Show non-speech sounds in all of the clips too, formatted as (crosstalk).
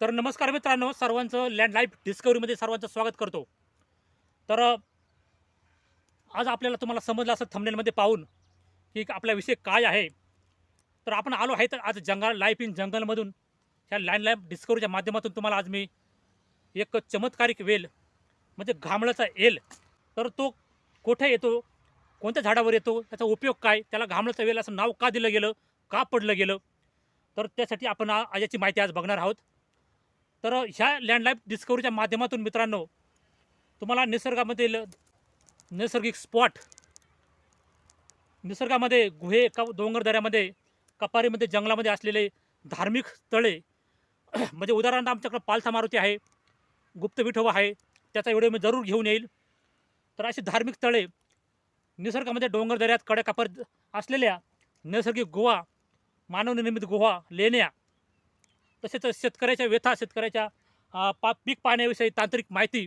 तर नमस्कार मित्रांनो सर्वांचं लँड लाईफ डिस्कवरीमध्ये सर्वांचं स्वागत करतो. तर आज आपल्याला तुम्हाला समजलं असं थंबनेलमध्ये पाहून की आपला विषय काय आहे. तर आपण आलो आहे तर आज जंगल लाईफ इन जंगलमधून ह्या लँड लाईफ डिस्कवरीच्या माध्यमातून तुम्हाला आज मी एक चमत्कारिक वेल म्हणजे घामळाचा एल तर तो कुठे येतो कोणत्या झाडावर येतो त्याचा उपयोग काय त्याला घामळाचा वेल असं नाव का दिलं गेलं का पडलं गेलं? तर त्यासाठी आपण याची माहिती आज बघणार आहोत. तर ह्या लँडलाईफ डिस्कवरीच्या माध्यमातून मित्रांनो तुम्हाला निसर्गामधील नैसर्गिक स्पॉट निसर्गामध्ये गुहे का डोंगरदऱ्यामध्ये कपारीमध्ये जंगलामध्ये असलेले धार्मिक स्थळे (clears throat) म्हणजे उदाहरणार्थ आमच्याकडं पालथा मारुती आहे गुप्त विठोबा आहे त्याचा व्हिडिओ मी जरूर घेऊन येईल. तर अशी धार्मिक स्थळे निसर्गामध्ये डोंगरदऱ्यात कडेकापर असलेल्या नैसर्गिक गुहा मानवनिर्मित गुहा लेण्या तसेच शेतकऱ्याच्या व्यथा शेतकऱ्याच्या पा पीक पाण्याविषयी तांत्रिक माहिती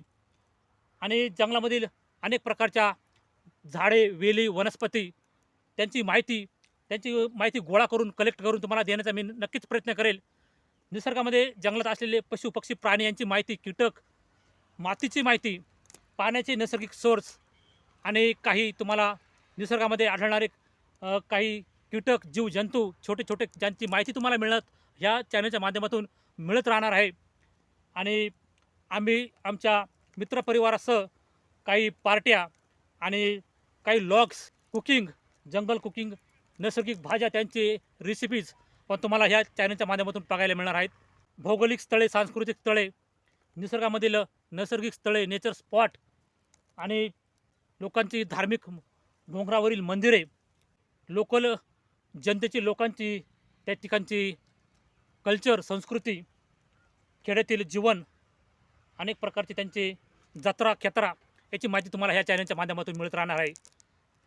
आणि जंगलामधील अनेक प्रकारच्या झाडे वेली वनस्पती त्यांची माहिती त्यांची माहिती गोळा करून कलेक्ट करून तुम्हाला देण्याचा मी नक्कीच प्रयत्न करेल. निसर्गामध्ये जंगलात असलेले पशु पक्षी प्राणी यांची माहिती कीटक मातीची माहिती पाण्याचे नैसर्गिक सोर्स आणि काही तुम्हाला निसर्गामध्ये आढळणारे काही कीटक जीव जंतू छोटे छोटे ज्यांची माहिती तुम्हाला मिळत ह्या चॅनलच्या माध्यमातून मिळत राहणार आहे. आणि आम्ही आमच्या मित्रपरिवारासह काही पार्ट्या आणि काही लॉग्स कुकिंग जंगल कुकिंग नैसर्गिक भाज्या त्यांची रेसिपीज पण तुम्हाला ह्या चॅनलच्या माध्यमातून बघायला मिळणार आहेत. भौगोलिक स्थळे सांस्कृतिक स्थळे निसर्गामधील नैसर्गिक स्थळे नेचर स्पॉट आणि लोकांची धार्मिक डोंगरावरील मंदिरे. लोकल जनतेची लोकांची त्या ठिकाणची कल्चर संस्कृती खेड्यातील जीवन अनेक प्रकारचे त्यांचे जत्रा खेत्रा याची माहिती तुम्हाला ह्या चॅनलच्या माध्यमातून मिळत राहणार आहे.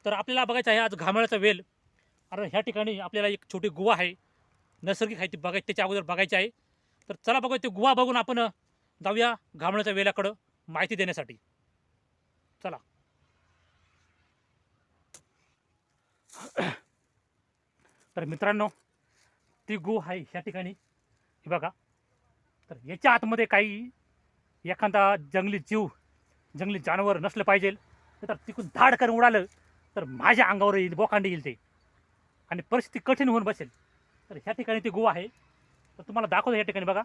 तर आपल्याला बघायचं आहे आज घामळाचा वेल. कारण ह्या ठिकाणी आपल्याला एक छोटी गुहा आहे. नैसर्गिक आहे ती बघायची त्याच्या अगोदर बघायची आहे. तर चला बघूया ते गुहा बघून आपण जाऊया घामळाच्या वेलाकडं माहिती देण्यासाठी. चला. तर मित्रांनो ती गो आहे ह्या ठिकाणी. हे बघा. तर याच्या आतमध्ये काही एखादा जंगली जीव जंगली जानवर नसलं पाहिजे. तर तिकून धाड करून उडालं तर माझ्या अंगावर येईल बोकांडी येईल ते. आणि परिस्थिती कठीण होऊन बसेल. तर ह्या ठिकाणी ती गुहा आहे. तर तुम्हाला दाखवतो ह्या ठिकाणी बघा.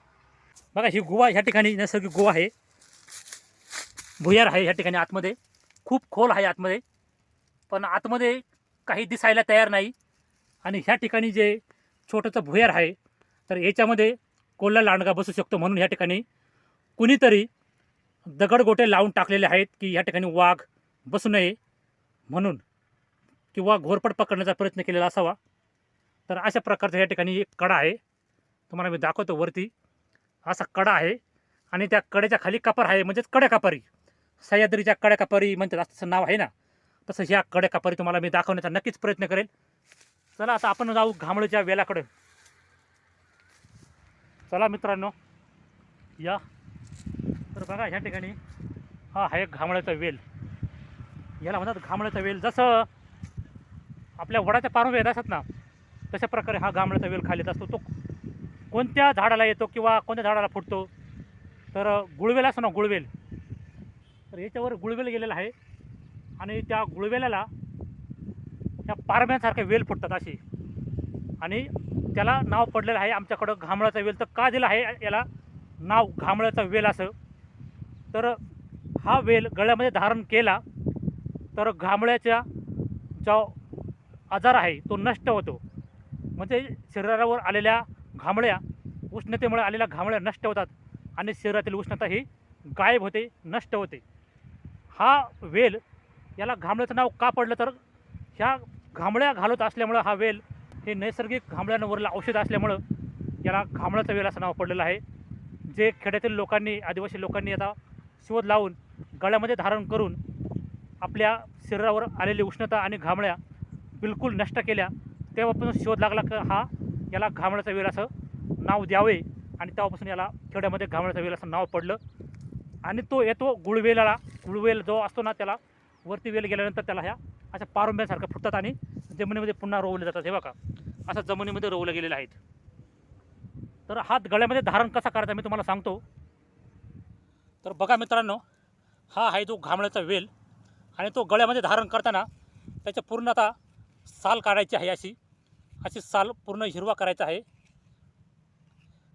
बघा ही गुहा ह्या ठिकाणी नैसर्गिक गुहा आहे. भुयार आहे ह्या ठिकाणी आतमध्ये. खूप खोल आहे आतमध्ये. पण आतमध्ये काही दिसायला तयार नाही. आणि ह्या ठिकाणी जे छोटंसं भुयार आहे तर याच्यामध्ये कोल्हा लांडगा बसू शकतो म्हणून ह्या ठिकाणी कुणीतरी दगडगोटे लावून टाकलेले आहेत की ह्या ठिकाणी वाघ बसू नये म्हणून किंवा घोरपड पकडण्याचा प्रयत्न केलेला असावा. तर अशा प्रकारचा या ठिकाणी एक कडा आहे. तुम्हाला मी दाखवतो वरती. असा कडा आहे आणि त्या कड्याच्या खाली कापर आहे म्हणजेच कड्या कापारी सह्याद्रीच्या कड्या कापारी म्हणतात असं नाव आहे ना. तसं ह्या कड्या कापारी तुम्हाला मी दाखवण्याचा नक्कीच प्रयत्न करेल. चला आता आपण जाऊ घामळीच्या वेलाकडे. चला मित्रांनो या. तर बघा ह्या ठिकाणी हा आहे घामळ्याचा वेल. याला म्हणतात घामळ्याचा वेल. जसं आपल्या वडाच्या पारून येत असतात ना तशा प्रकारे हा घामळ्याचा वेल खाली असतो. तो कोणत्या झाडाला येतो किंवा कोणत्या झाडाला फुटतो? तर गुळवेल असतो ना गुळवेल. तर याच्यावर गुळवेल गेलेला आहे. आणि त्या गुळवेल्याला त्या पारंब्यासारखे वेल फुटतात अशी आणि त्याला नाव पडलेलं आहे आमच्याकडं घामळाचा वेल. तर का दिलं आहे याला? नाव घामळाचा वेल असं. तर हा वेल गळ्यामध्ये धारण केला तर घामळ्याचा जो आजार आहे तो नष्ट होतो. म्हणजे शरीरावर आलेल्या घामळ्या उष्णतेमुळे आलेल्या घामळ्या नष्ट होतात आणि शरीरातील उष्णता ही गायब होते नष्ट होते. हा वेल याला घामळ्याचं नाव का पडलं तर ह्या घामळ्या घालत असल्यामुळं हा वेल हे नैसर्गिक घामळ्यांवरील औषध असल्यामुळं याला घांबळाचा वेल असं नाव पडलेलं आहे. जे खेड्यातील लोकांनी आदिवासी लोकांनी आता शोध लावून गळ्यामध्ये धारण करून आपल्या शरीरावर आलेली उष्णता आणि घामळ्या बिलकुल नष्ट केल्या तेव्हापासून शोध लागला की हा याला घामळाचा वेल असं नाव द्यावे आणि तेव्हापासून याला खेड्यामध्ये घामळाचा वेल असं नाव पडलं. आणि तो येतो गुळवेलाला गुळवेल जो असतो ना त्याला वरती वेल गेल्यानंतर त्याला ह्या अशा पारंब्यासारख्या फुटतात आणि जमिनीमध्ये पुन्हा रोवले जातात. हे बघा असं जमिनीमध्ये रोवले गेलेले आहेत. तर हात गळ्यामध्ये धारण कसा करायचा मी तुम्हाला सांगतो. तर बघा मित्रांनो हा आहे जो घामळ्याचा वेल आणि तो गळ्यामध्ये धारण करताना त्याच्या पूर्ण आता साल काढायची आहे अशी. अशी साल पूर्ण हिरवा करायचा आहे.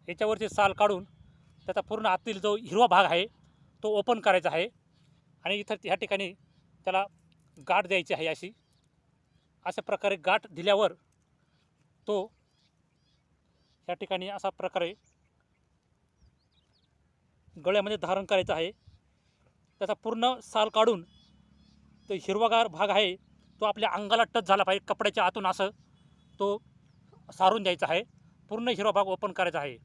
याच्यावरची साल काढून त्याचा पूर्ण आतील जो हिरवा भाग आहे तो ओपन करायचा आहे. आणि इथं ह्या ठिकाणी त्याला गाठ द्यायची आहे अशी. अशा प्रकारे गाठ दिल्यावर तो या ठिकाणी असा प्रकारे गळ्यामध्ये धारण करायचं आहे. त्याचा पूर्ण साल काढून तो हिरवागार भाग आहे. तो आपल्या अंगाला टच झाला पाहिजे. कपड्याच्या आतून असं तो सारून द्यायचा आहे. पूर्ण हिरवा भाग ओपन करायचा आहे.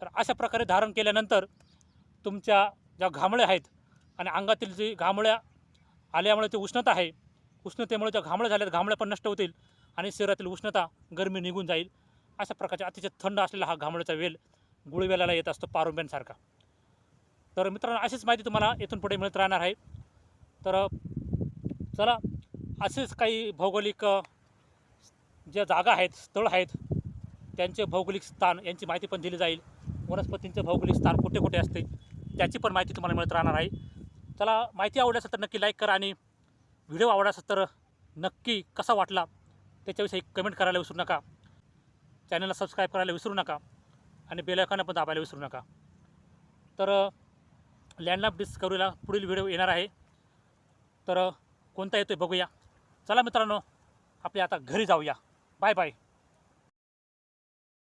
तर अशा प्रकारे धारण केल्यानंतर तुमच्या ज्या घामळ्या आहेत आणि अंगातील जी घामळ्या आल्यामुळे ते उष्णता आहे. उष्णतेमुळे ज्या घामळ्या झाल्यात घामळ्या पण नष्ट होतील आणि शरीरातील उष्णता गरमी निघून जाईल. अशा प्रकारच्या अतिशय थंड असलेला हा घामळ्याचा वेल गुळवेलाला येत असतो पारुंब्यांसारखा. तर मित्रांनो अशीच माहिती तुम्हाला इथून पुढे मिळत राहणार आहे. तर चला असेच काही भौगोलिक ज्या जागा आहेत स्थळ आहेत त्यांचे भौगोलिक स्थान यांची माहिती पण दिली जाईल. वनस्पतींचं भौगोलिक स्थान कुठे कुठे असते त्याची पण माहिती तुम्हाला मिळत राहणार आहे. चला माहिती आवडली असेल तर नक्की लाईक करा आणि व्हिडिओ आवडला असेल तर नक्की कसा वाटला त्याच्याविषयी कमेंट करायला विसरू नका. चॅनलला सबस्क्राईब करायला विसरू नका आणि बेलायकांना पण दाबायला विसरू नका. तर लँडलाईफ डिस्कवरीला पुढील व्हिडिओ येणार आहे. तर कोणता येतो आहे बघूया. चला मित्रांनो आपल्या आता घरी जाऊया. Bye bye